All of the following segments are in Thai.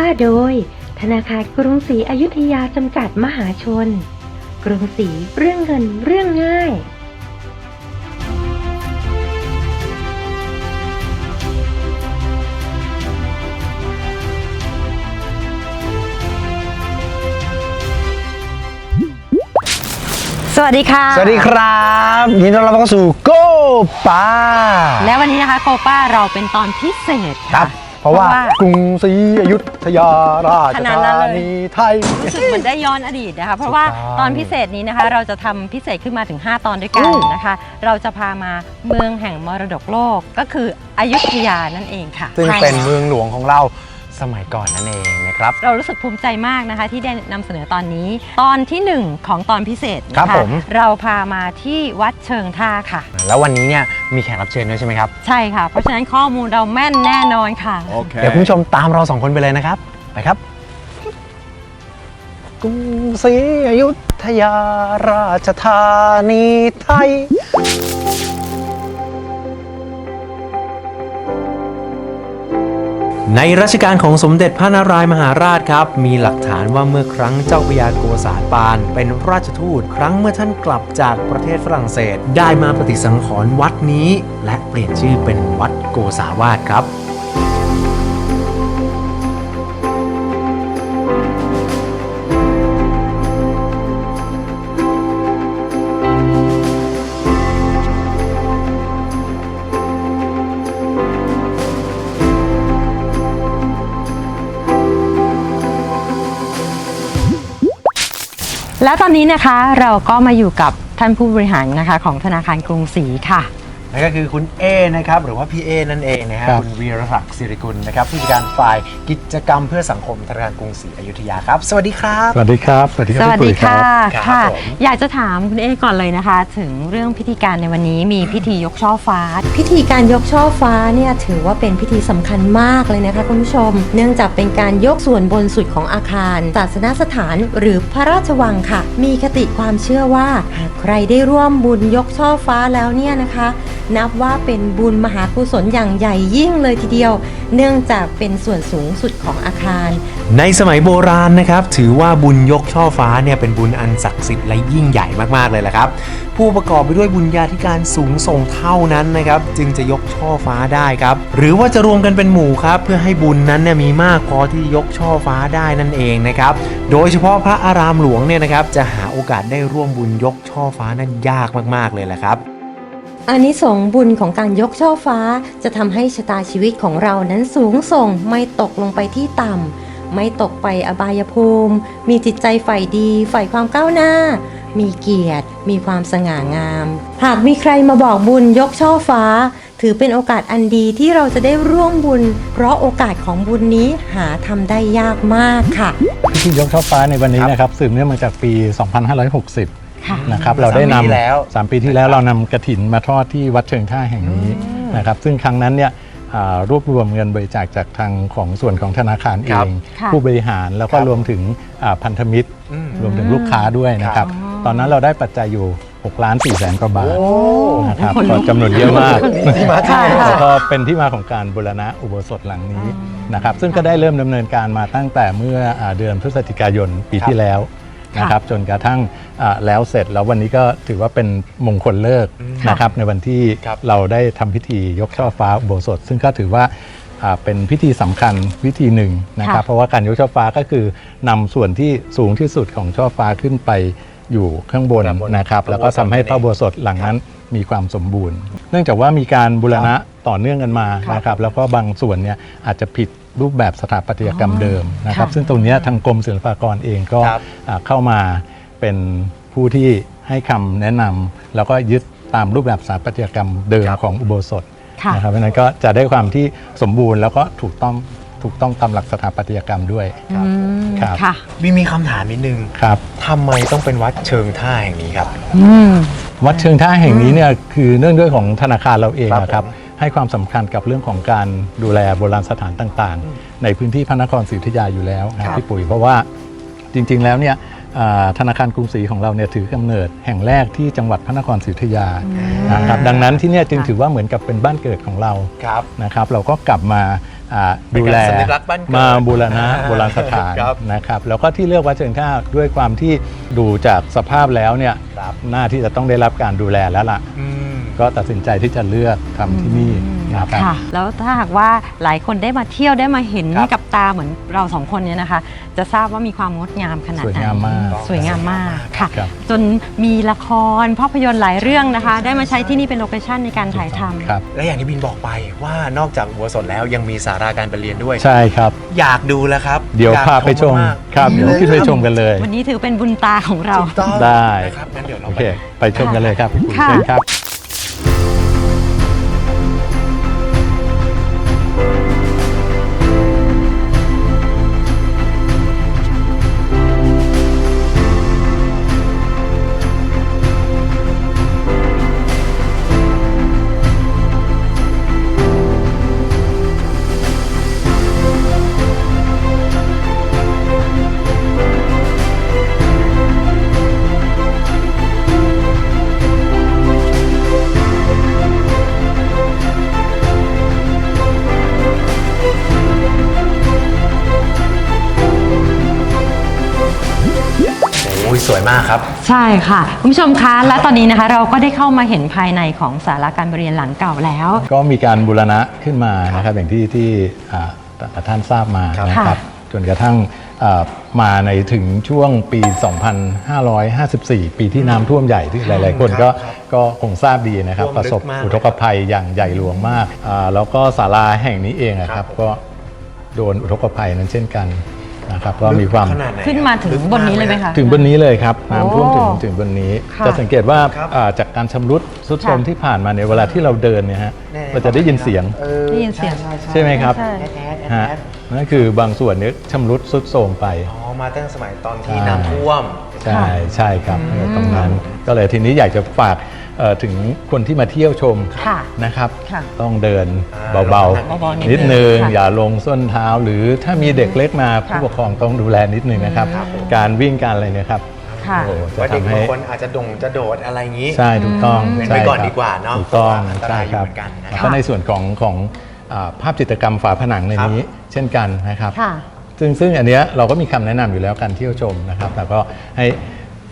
ป้าโดย ธนาคารกรุงศรีอยุธยาจำกัดมหาชน กรุงศรีเรื่องเงินเรื่องง่ายสวัสดีค่ะ สวัสดีครับยินดีต้อนรับเข้าสู่โก้ป้าและวันนี้นะคะโคป้าเราเป็นตอนพิเศษครัค่ะ บ เพราะว่ากรุงศรีอยุธยาราชขนาดนั้นธาเลยนีไทย รู้สึกเหมือนได้ย้อนอดีตนะคะ เพราะว่าถูกต้องตอนพิเศษนี้นะคะ เราจะทำพิเศษขึ้นมาถึง 5 ตอนด้วยกันอืมนะคะ เราจะพามาเมืองแห่งมรดกโลกก็คืออยุธยานั่นเองค่ะ ซึ่งใช่เป็นเมืองหลวงของเรา สมัยก่อนนั่นเองนะครับ เรารู้สึกภูมิใจมากนะคะ ที่ได้นำเสนอตอนนี้ ตอนทีหนึ่1 ของตอนพิเศษนะะครับผม เราพามาที่วัดเชิงท่าค่ะ แล้ววันนี้เนี่ยมีแขกรับเชิญด้วยใช่ไหมครับ ใช่ค่ะ เพราะฉะนั้นข้อมูลเราแม่นแน่นอนค่ะ เดี๋ยวคุณผู้ชมตามเราสองคนไปเลยนะครับ ไปครับกรุงศรีอยุธยาราชธานีไทย ในรัชกาลของสมเด็จพระนารายมหาราชครับ มีหลักฐานว่าเมื่อครั้งเจ้าพยาโกษาปาน เป็นราชทูตครั้งเมื่อท่านกลับจากประเทศฝรั่งเศส ได้มาปฏิสังขรณ์วัดนี้ และเปลี่ยนชื่อเป็นวัดโกษาวาสครับ แล้วตอนนี้นะคะเราก็มาอยู่กับท่านผู้บริหารนะคะของธนาคารกรุงศรีค่ะ นั่นก็คือคุณเอนะครับ หรือว่าพี่เอนั่นเองนะฮะครับ คุณวีรศักดิ์สิริกุลนะครับผู้จัดการฝ่ายกิจกรรมเพื่อสังคมธนาคารกรุงศรีอยุธยาครับ สวัสดีครับ สวัสดีครับ สวัสดีคสรับวัสพี่ดีปุ๋ยครับค่ะครับค่ะ ผม อยากจะถามคุณเอก่อนเลยนะคะ ถึงเรื่องพิธีการในวันนี้มีพิธียกช่อฟ้า พิธีการยกช่อฟ้าเนี่ยถือว่าเป็นพิธีสำคัญมากเลยนะคะคุณผู้ชม เนื่องจากเป็นการยกส่วนบนสุดของอาคารศาสนสถานหรือพระราชวังค่ะ มีคติความเชื่อว่าหากใครได้ร่วมบุญยกช่อฟ้าแล้วเนี่ยนะคะ นับว่าเป็นบุญมหากุศลอย่างใหญ่ยิ่งเลยทีเดียว เนื่องจากเป็นส่วนสูงสุดของอาคาร ในสมัยโบราณนะครับ ถือว่าบุญยกช่อฟ้าเนี่ยเป็นบุญอันศักดิ์สิทธิ์และยิ่งใหญ่มากๆเลยแหละครับ ผู้ประกอบไปด้วยบุญญาธิการสูงส่งเท่านั้นนะครับ จึงจะยกช่อฟ้าได้ครับ หรือว่าจะรวมกันเป็นหมู่ครับ เพื่อให้บุญนั้นเนี่ยมีมากพอที่ยกช่อฟ้าได้นั่นเองนะครับ โดยเฉพาะพระอารามหลวงเนี่ยนะครับจะหาโอกาสได้ร่วมบุญยกช่อฟ้านั้นยากมากๆเลยแหละครับ อานิสงส์บุญของการยกช่อฟ้า จะทำให้ชะตาชีวิตของเรานั้นสูงส่งไม่ตกลงไปที่ต่ำไม่ตกไปอบายภูมิ มีจิตใจใฝ่ดีใฝ่ความก้าวหน้า มีเกียรติ มีความสง่างาม หากมีใครมาบอกบุญยกช่อฟ้า ถือเป็นโอกาสอันดีที่เราจะได้ร่วมบุญ เพราะโอกาสของบุญนี้หาทำได้ยากมากค่ะพิธียกช่อฟ้าในวันนี้นะครับสืบเนื่องมาจากปี 2560 ค่ะ นะครับเราได้สามปีนำแล้ว สามปีที่แล้วเรานำกระถินมาทอดที่วัดเชิงท่าแห่งนี้นะครับซึ่งครั้งนั้นเนี่ยอ่ารวบรวมเงินบริจาคจากทางของส่วนของธนาคารเอครับง ค่ะ ผู้บริหารแล้วก็ครับรวมถึงอ่าพันธมิตร อืม รวมถึงลูกค้าด้วยนะครับ ตอนนั้นเราได้ปัจจัยอยู่6ล้าน4แสนกว่าบาทโอ้นะครับคนลุก็กจำนวนเยอะมาก ที่มาที่ค่ะไปแล้วก็เป็นที่มาของการบูรณะอุโบสถหลังนี้นะครับซึ่งก็ได้เริ่มดำเนินการมาตั้งแต่เมื่ออาเดือนพฤศจิกายนปีที่แล้ว นะครับจนกระทั่งอ่าแล้วเสร็จแล้ววันนี้ก็ถือว่าเป็นมงคลเลิกษ์นะครับในวันที่ครับเราได้ทำพิธียกช่อฟ้าอุโบสถ ซึ่งก็ถือว่าอ่าเป็นพิธีสำคัญพิธีหนึ่งนะครับค่ะเพราะว่าการยกช่อฟ้าก็คือนำส่วนที่สูงที่สุดของช่อฟ้าขึ้นไปอยู่ข้างบนข้างบนนะครับพระแล้วก็ทำให้อุโบสถพระอุโบสถหลังนั้นมีความสมบูรณ์ เนื่องจากว่ามีการบูรณะต่อเนื่องกันมานะครับ แล้วก็บางส่วนเนี่ยอาจจะผิด รูปแบบสถาปัตยกรรมเดิมนะครับค่ะซึ่งตรงเนี้ยทางกรมศิลปากรเองก็ครับอ่าเข้ามาเป็นผู้ที่ให้คำแนะนำแล้วก็ยึดตามรูปแบบสถาปัตยกรรมเดิมครับของอุโบสถค่ะนะครับเพราะฉะนั้นก็จะได้ความที่สมบูรณ์แล้วก็ถูกต้องถูกต้องตามหลักสถาปัตยกรรมด้วยอืมครับค่ะมีมีคำถามนิดนึงครับทำไมต้องเป็นวัดเชิงท่าแห่งนี้ครับอืมวัดเชิงท่าแห่งนี้เนี่ยคือเนื่องด้วยของธนาคารเราเองครับนะครับผม ให้ความสำคัญกับเรื่องของการดูแลโบราณสถานต่างๆ ในพื้นที่พระนครศรีอยุธยาอยู่แล้วนะครับพี่ปุ๋ยเพราะว่าจริงๆแล้วเนี่ยอ่าธนาคารกรุงศรีของเราเนี่ยถือกำเนิดแห่งแรกที่จังหวัดพระนครศรีอยุธยานะครับดังนั้นที่เนี่ยจึงถือว่าเหมือนกับเป็นบ้านเกิดของเราครับนะครับ เราก็กลับมาอ่าเป็นดูการแลสัญลักษณ์บ้านเกิดมาบูรณะอ่าโบราณสถานครับนะครับแล้วก็ที่เลือกวัดเชิงท่าด้วยความที่ดูจากสภาพแล้วเนี่ยครับหน้าที่จะต้องได้รับการดูแลแล้วล่ะอืม ก็ตัดสินใจที่จะเลือกทำที่นี่นะครับ ค่ะ แล้วถ้าหากว่าหลายคนได้มาเที่ยวได้มาเห็นครับกับตาเหมือนเราสองคนเนี่ยนะคะ จะทราบว่ามีความงดงามขนาดสวยไหนงามมาก สวยงามมากค่ะ ครับ จนมีละครภาพยนตร์หลายเรื่องนะคะ ได้มาใช้ที่นี่เป็นโลเคชั่นในการถ่ายทำ ครับ และอย่างที่บินบอกไปว่านอกจากหัวสดแล้วยังมีสาราการประเรียนด้วย ใช่ครับ อยากดูแล้วครับเดี๋ยวอยกพาไปชมมากๆครับเดี๋ยวขึ้นไปชมกันเลย วันนี้ถือเป็นบุญตาของเรา ถูกต้องได้ นะครับงั้นเดี๋ยวเราโอไป เค ไปชมกันเลยครับพี่ปุ๋ยค่ะ เชิญครับ มากครับ ใช่ค่ะคุณผู้ชมคะและตอนนี้นะคะเราก็ได้เข้ามาเห็นภายในของสาราการประเรียนหลังเก่าแล้ว ก็มีการบูรณะขึ้นมานะครับอย่างที่ที่อ่าท่านทราบมาครับนะครับจนกระทั่งอ่ามาในถึงช่วงปี 2554 ปีที่น้ำท่วมใหญ่ที่หลาย ๆ คนก็ก็คงทราบดีนะครับ ท่วมประสบลึกมาก อุทกภัยอย่างใหญ่หลวงมากอ่าแล้วก็ศาลาแห่งนี้เองอะคครัรับบก็โดนอุทกภัยนั้นเช่นกัน นะครับก็มีความ ขนาดไหนขึ้นมาถึงบนนี้เลยไหมคะ ถึงบนนี้เลยครับน้ำท่วมถึงโอ้ถึงบนนี้ ค่ะจะสังเกตว่าครับ อ่าจากการชำรุดสุดโทรมค่ะ ที่ผ่านมาเนี่ยเวลาที่เราเดินเนี่ยฮะแน่เราจะได้ยินเสียง ออได้ยินเสียง ใช่ใช่ใช่ไหมครับ ใช่ แอดแอดแอดฮะแอดนั่นคือบางส่วนเนี้ชำรุดสุดโทรมไป อ๋อมาตั้งสมัยตอนที่ใช่ น้ำท่วม ใช่ใช่ครับตรงนั้นก็เลยทีนี้อยากจะฝาก เอ่อถึงคนที่มาเที่ยวชมค่ะนะครับ ค่ะต้องเดินอ่าเบาเบาๆนิดๆนิดนึงค่ะอย่าลงส้นเท้า หรือถ้ามีเด็กเล็กมาผู้ปกครองต้องดูแลนิดนึงนะครับการวิ่งการอะไรเนี่ยครับค่ะ โอ้โหจะว่าเด็กทำบาให้งคนอาจจะดงจะโดดอะไรอย่างนี้ ใช่ถูกต้องเว้นใช่ไว้ก่อนครับดีกว่าเนอะถูกต้องเพราะว่าอันตใช่รายอยู่ครับเหมือนกันนะครับ แล้วก็ในส่วนของของอ่าภาพจิตรกรรมฝาผนังในนี้ เช่นกันนะครับ ค่ะ ซึ่งซึ่งอันเนี้ยเราก็มีคำแนะนำอยู่แล้วการเที่ยวชมนะครับแต่ก็ให้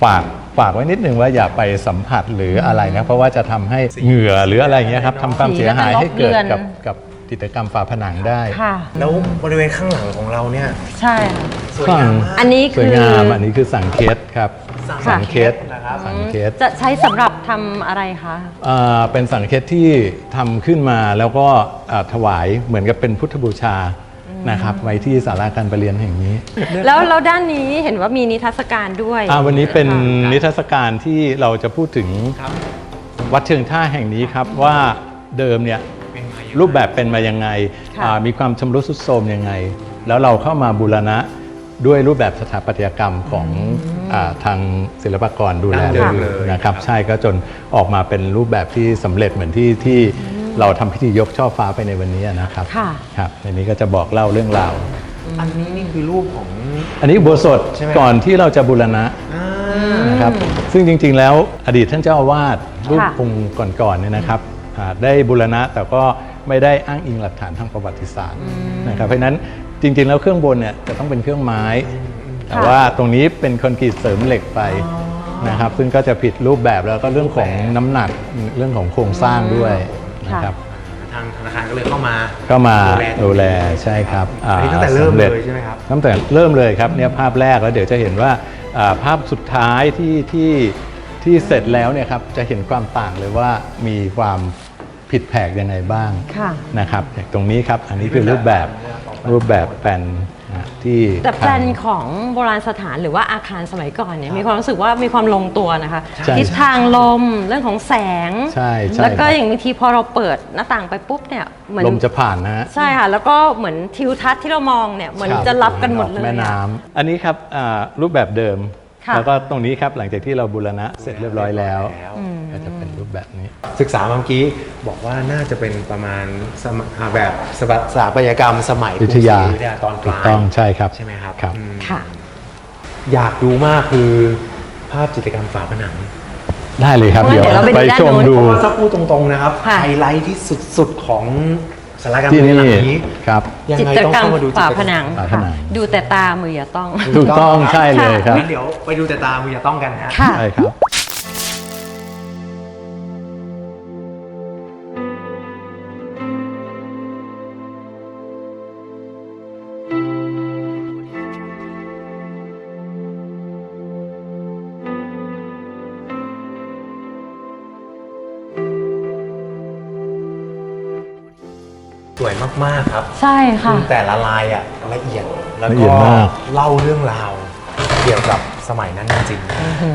ฝาก ฝากไว้นิดนึงว่าอย่าไปสัมผัสหรืออะไรนะเพราะว่าจะทำให้เหงื่อหรืออะไรอย่างเงี้ยครับทำความเสียหายให้เกิดกับกับจิตรกรรมฝาผนังได้ค่ะ แล้วบริเวณข้างหลังของเราเนี่ยใช่ค่ะสวยงามมากอันนี้สวยคืองามอันนี้คือสังเคสครับสังสังเคสนะครับ สังเคส จะใช้สำหรับทำอะไรคะ อ่าเป็นสังเคสที่ทำขึ้นมาแล้วก็อ่าถวายเหมือนกับเป็นพุทธบูชา นะครับไว้ที่ศาลาการประเรียนแห่งนี้แล้วแล้วด้านนี้เห็นว่ามีนิทรรศการด้วยอ่าวันนี้เป็นค่ะนิทรรศการที่เราจะพูดถึงครับวัดเชิงท่าแห่งนี้ครับว่าเดิมเนี่ยเป็นไงรูปแบบเป็นมายังไงค่ะอ่ามีความชำรุดทรุดโทรมยังไง แล้วเราเข้ามาบูรณะด้วยรูปแบบสถาปัตยกรรมของอาทางศิลปากรดูแลดั้งเดิมอยู่เลยนะครับครับ ใช่ก็จนออกมาเป็นรูปแบบที่สำเร็จเหมือนที่ที่ เราทำพิธียกช่อฟ้าไปในวันนี้นะครับค่ะ ครับในนี้ก็จะบอกเล่าเรื่องราว อันนี้นี่คือรูปของ อันนี้อุโบสถใช่ไหม ก่อนที่เราจะบูรณะอ่านะครับซึ่งจริงๆแล้วอดีตท่านเจ้าอาวาสรูปค่ะองค์ก่อนๆเนี่ยนะครับอ่าได้บูรณะแต่ก็ไม่ได้อ้างอิงหลักฐานทางประวัติศาสตร์นะครับเพราะฉะนั้นจริงๆแล้วเครื่องบนเนี่ยจะต้องเป็นเครื่องไม้ แต่ว่าตรงนี้เป็นคอนกรีตเสริมเหล็กไปนะครับซึ่งก็จะผิดรูปแบบแล้วก็เรื่องของน้ำหนักเรื่องของโครงสร้างด้วย นะครับ ทางธนาคารก็เลยเข้ามาก็มาดูดูแลแลใช่ครับอันนี้ตั้งแต่อ่าเริ่มสำเลจยใช่ไหมครับตั้งแต่เริ่มเลยครับเนี่ยภาพแรกแล้วเดี๋ยวจะเห็นว่าอ่าภาพสุดท้ายที่ที่ที่เสร็จแล้วเนี่ยครับจะเห็นความต่างเลยว่ามีความผิดแผกยังไงบ้างค่ะนะครับอย่างตรงนี้ครับอันนี้คือรูปแบบ รูปแบบแปลนนะที่แต่แปลนทาง ของโบราณสถานหรือว่าอาคารสมัยก่อนเนี่ยมีความรู้สึกว่ามีความลงตัวนะคะใช่ทิศทางลมเรื่องของแสง ใช่ใช่แล้วก็ครับ อย่างบางทีพอเราเปิดหน้าต่างไปปุ๊บเนี่ยเหมือนลมจะผ่านนะฮะ ใช่ค่ะ แล้วก็เหมือนทิวทัศน์ที่เรามองเนี่ยเหมือนจะรับกันหมดเลยแม่อะน้ำอันนี้ครับอ่ารูปแบบเดิม ค่ะ แล้วก็ตรงนี้ครับหลังจากที่เราบูรณะเสร็จเรียบร้อยแล้วแล้วก็จะเป็นรูปแบบนี้ ศึกษาเมื่อกี้บอกว่าน่าจะเป็นประมาณสมอ่าแบบสถาสถาปัตยกรรมสมัยอยุธยากรุงศรีอยุธยาตอนปถูกลายต้องใช่ครับใช่ไหมครับครับอืมค่ะอยากดูมากคือภาพจิตรกรรมฝาผนังได้เลยครับงั้นเดี๋ยวเดี๋ยวเราไปไปดูด้านชมโน้นดูเพราะว่าถ้าพูดตรงๆนะครับค่ะไฮไลท์ที่สุดๆของสารกรรมที่เรียนนี่หลังนี้ครับยังจิไงตรต้องกรรมเข้ามาดูจิตฝารกรผรมนังฝาผนังค่ะดูแต่ตามืออย่าต้อง ถูกต้องใช่เลยครับงั้นเดี๋ยวไปดูแต่ตามืออย่าต้องกันนะฮะค่ะใช่ครับ ครับใช่ค่ะ คือแต่ละลายอะละเอียดแล้วละเอีก็ยดมาก เล่าเรื่องราวเกี่ยวกับสมัยนั้นจริง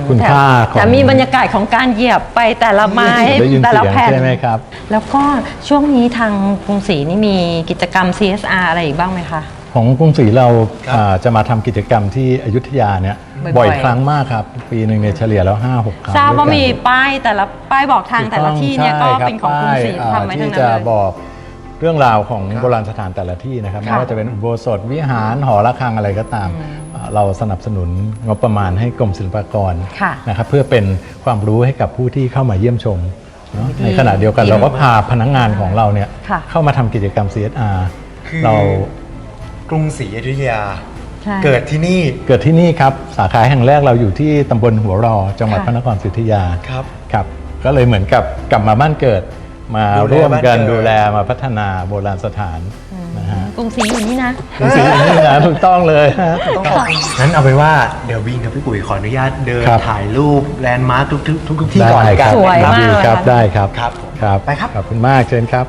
คุณค่าของแต่มีบรรยากาศของการเหยียบไปแต่ละไม้ได้ยินแต่เสีละยงแผ่น ใช่ไหมครับ แล้วก็ช่วงนี้ทางกรุงศรีนี่มีกิจกรรม CSR อะไรอีกบ้างไหมคะ ของกรุงศรีเราครับอ่าจะมาทำกิจกรรมที่อยุธยาเนี่ยบ่อยๆบ่อยครั้งมากครับ ปีหนึ่งเนี่ยเฉลี่ยแล้ว 5 6 ครั้งทราบว่าด้วยกันมีป้ายแต่ละป้ายบอกทางแต่ละที่เนี่ยก็ใช่ครับเป็นของกรุงศรีป้ายทำไว้อ่าทั้งที่นั้นจะเลย บอก เรื่องราวของโบราณสถานแต่ละที่นะครับค่ะไม่ว่าจะเป็นอุโบสถวิหารหอระฆังอะไรก็ตามอ่าเราสนับสนุนงบประมาณให้กรมศิลปากรค่ะนะครับเพื่อเป็นความรู้ให้กับผู้ที่เข้ามาเยี่ยมชมเนอะดีในขณะเดียวกันดีเราก็พาพนักงานของเราเนี่ยค่ะเข้ามาทำกิจกรรม CSR คือเราๆกรุงศรีอยุธยาใช่เกิดที่นี่เกิดที่นี่ครับสาขาแห่งแรกเราอยู่ที่ตำบลหัวรอ จังหวัดค่ะพระนครศรีอยุธยาครับครับ ก็เลยเหมือนกับกลับมาบ้านเกิด มาดูแลร่วมกันบ้านเกิดดูแลมาพัฒนาโบราณสถานนะฮะกรุงศรีอยู่นี่นะคุณศรีนี่นะถูกต้องเลยฮะ ต้องขอบคุณงั้นเอาไปนว่าเดี๋ยววิงกับพี่ปุ๋ยขออนุญาตเดินครับ ถ่ายรูปแลนด์มาร์คทุกทุกทุกทุกที่ก่อนได้กันครับสวยนะครับมาก ดีครับเลยค่ะได้ครับครับผม ครับไปครับ ขอบคุณมากเชิญครับ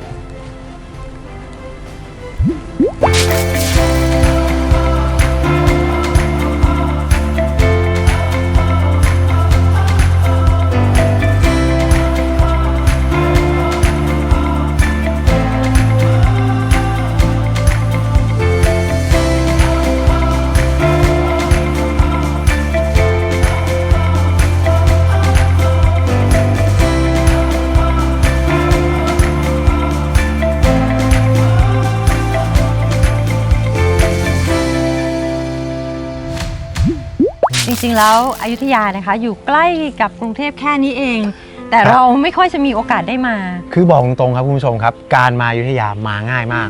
ริงๆ แล้วอยุธยานะคะ อยู่ใกล้กับกรุงเทพแค่นี้เอง แต่เราไม่ค่อยจะมีโอกาสได้มา คือบอกตรงๆครับคุณผู้ชมครับ การมาอยุธยามาง่ายมาก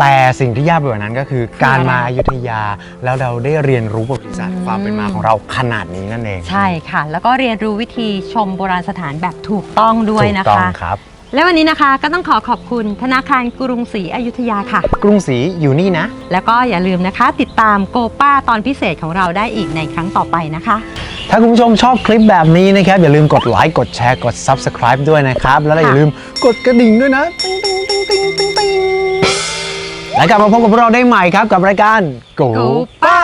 แต่สิ่งที่ยากไปกว่านั้นก็คือ การมาอยุธยาแล้วเราได้เรียนรู้ประวัติศาสตร์ความเป็นมาของเราขนาดนี้นั่นเองใช่ค่ะ แล้วก็เรียนรู้วิธีชมโบราณสถานแบบถูกต้องด้วยนะถูกต้องคะครับ และวันนี้นะคะก็ต้องขอขอบคุณธนาคารกรุงศรีอยุธยาค่ะ กรุงศรีอยู่นี่นะ แล้วก็อย่าลืมนะคะ ติดตามโกป้าตอนพิเศษของเราได้อีกในครั้งต่อไปนะคะ ถ้าคุณผู้ชมชอบคลิปแบบนี้นะครับ อย่าลืมกดไลค์กดแชร์กด Subscribe ด้วยนะครับ แล้วอย่าลืมกดกระดิ่งด้วยนะติ๊งติ๊งติ๊งติ๊งติ๊งติ๊งแล้วกลับมาพบกับพวกเราได้ใหม่ครับกับรายการ Go Go ป้า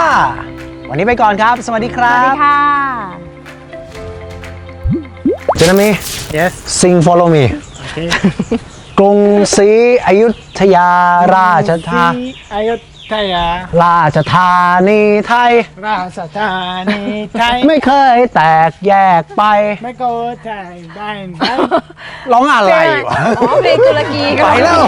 วันนี้ไปก่อนครับ สวัสดีคสรัวัสดีบค่ะ เจนามี Yes. sing follow me Okay. กรุงศรีอยุธยาราชธาที่อยุธยา ราชธานีไทย ราชธานีไทย ไม่เคยแตกแยกไป ไม่โกไทยได้ไหมร้องอะไรวะ อ๋อเพลงตุรกีไปแล้ว